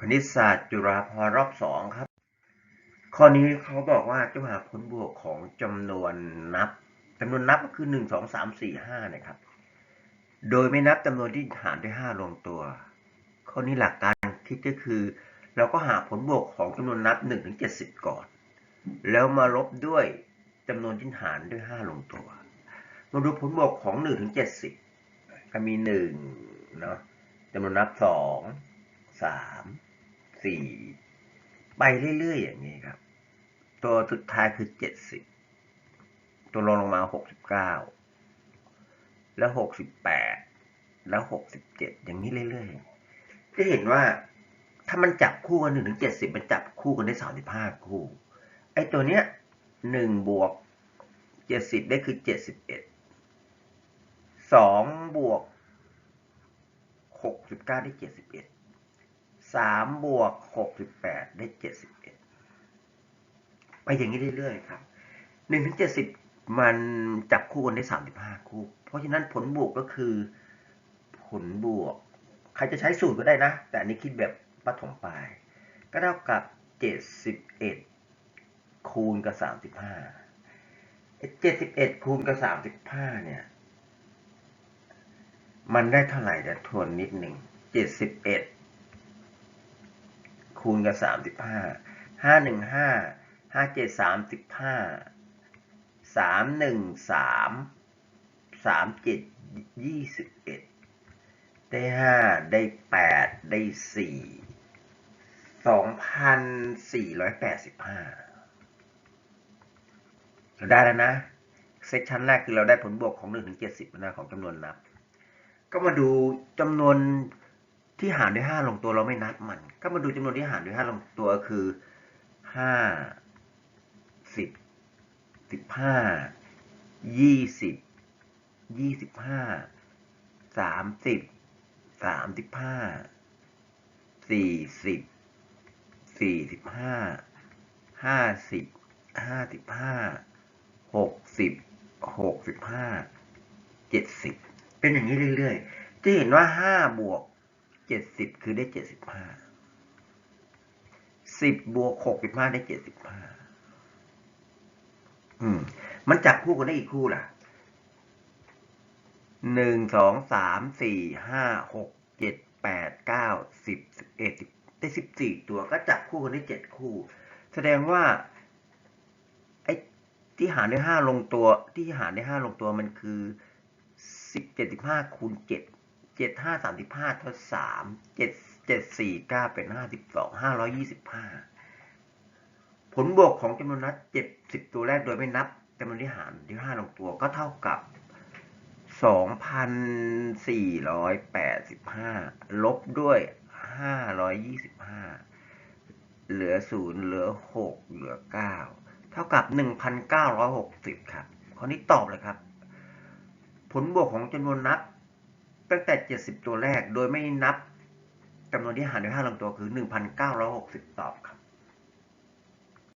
คณิตศาสตร์จุฬาภรณ์รอบสองครับ ข้อนี้เขาบอกว่าจะหาผลบวกของจำนวนนับจำนวนนับก็คือหนึ่งสองสามสี่ห้านะครับ โดยไม่นับจำนวนที่หารด้วยห้าลงตัว ข้อนี้หลักการคิดก็คือ เราก็หาผลบวกของจำนวนนับหนึ่งถึงเจ็ดสิบก่อน แล้วมาลบด้วยจำนวนที่หารด้วยห้าลงตัว มาดูผลบวกของหนึ่งถึงเจ็ดสิบก็มีหนึ่งเนาะจำนวนนับสองสาม สี่ไปเรื่อยๆอย่างนี้ครับ ตัวสุดท้ายคือเจ็ดสิบตัวรองลงมาหกสิบเก้าแล้วหกสิบแปดแล้วหกสิบเจ็ดอย่างนี้เรื่อยๆจะเห็นว่าถ้ามันจับคู่กันหนึ่งถึงเจ็ดสิบมันจับคู่กันได้สามสิบห้าคู่ ไอ้ตัวเนี้ยหนึ่งบวกเจ็ดสิบได้คือเจ็ดสิบเอ็ดสองบวกหกสิบเก้าได้เจ็ดสิบเอ็ด สามบวกหกสิบแปดได้เจ็ดสิบเอ็ดไปอย่างนี้เรื่อยๆครับหนึ่งถึงเจ็ดสิบมันจับคู่กันได้สามสิบห้าคู่ เพราะฉะนั้นผลบวกก็คือผลบวก ใครจะใช้สูตรก็ได้นะ แต่อันนี้คิดแบบปฐมปลาย ก็เท่ากับเจ็ดสิบเอ็ดคูณกับสามสิบห้าเจ็ดสิบเอ็ดคูณกับสามสิบห้าเนี่ย มันได้เท่าไหร่เดี๋ยวทวนนิดหนึ่งเจ็ดสิบเอ็ด คูณกับสามสิบห้าห้าหนึ่งห้าห้าเจ็ดสามสิบห้าสามหนึ่งสามสามเจ็ดยี่สิบเอ็ดได้ห้าได้แปดได้สี่สองพันสี่ร้อยแปดสิบห้าเราได้แล้วนะ เซสชันแรกคือเราได้ผลบวกของหนึ่งถึงเจ็ดสิบนะของจำนวนนับ ก็มาดูจำนวน ที่หารด้วยห้าลงตัวเราไม่นับมัน ก็มาดูจำนวนที่หารด้วยห้าลงตัวคือห้าสิบสิบห้ายี่สิบยี่สิบห้าสามสิบสามสิบห้าสี่สิบสี่สิบห้าห้าสิบห้าสิบห้าหกสิบหกสิบห้าเจ็ดสิบเป็นอย่างนี้เรื่อยๆ จะเห็นว่าห้าบวก เจ็ดสิบคือได้เจ็ดสิบห้าสิบบวกหกสิบห้าได้เจ็ดสิบห้าอืม มันจับคู่กันได้อีกคู่ล่ะหนึ่งสองสามสี่ห้าหกเจ็ดแปดเก้าสิบสิบเอ็ดสิบได้สิบสี่ตัวก็จับคู่กันได้เจ็ดคู่ แสดงว่าไอ้ที่หารได้ห้าลงตัว ที่หารได้ห้าลงตัวมันคือสิบเจ็ดสิบห้าคูณเจ็ด เจ็ดห้าสามสิบห้าเท่าสามเจ็ดเจ็ดสี่เก้าเป็นห้าสิบสองห้าร้อยยี่สิบห้าผลบวกของจำนวนนัดเจ็ดสิบตัวแรกโดยไม่นับจำนวนที่หารที่ห้าลงตัวก็เท่ากับสองพันสี่ร้อยแปดสิบห้าลบด้วยห้าร้อยยี่สิบห้าเหลือศูนย์เหลือหกเหลือเก้าเท่ากับหนึ่งพันเก้าร้อยหกสิบครับข้อนี้ตอบเลยครับ ผลบวกของจำนวนนับ ตั้งแต่ 70 ตัวแรกโดยไม่นับจำนวนที่หารด้วย 5 ลงตัวคือ 1,960 ตอบครับ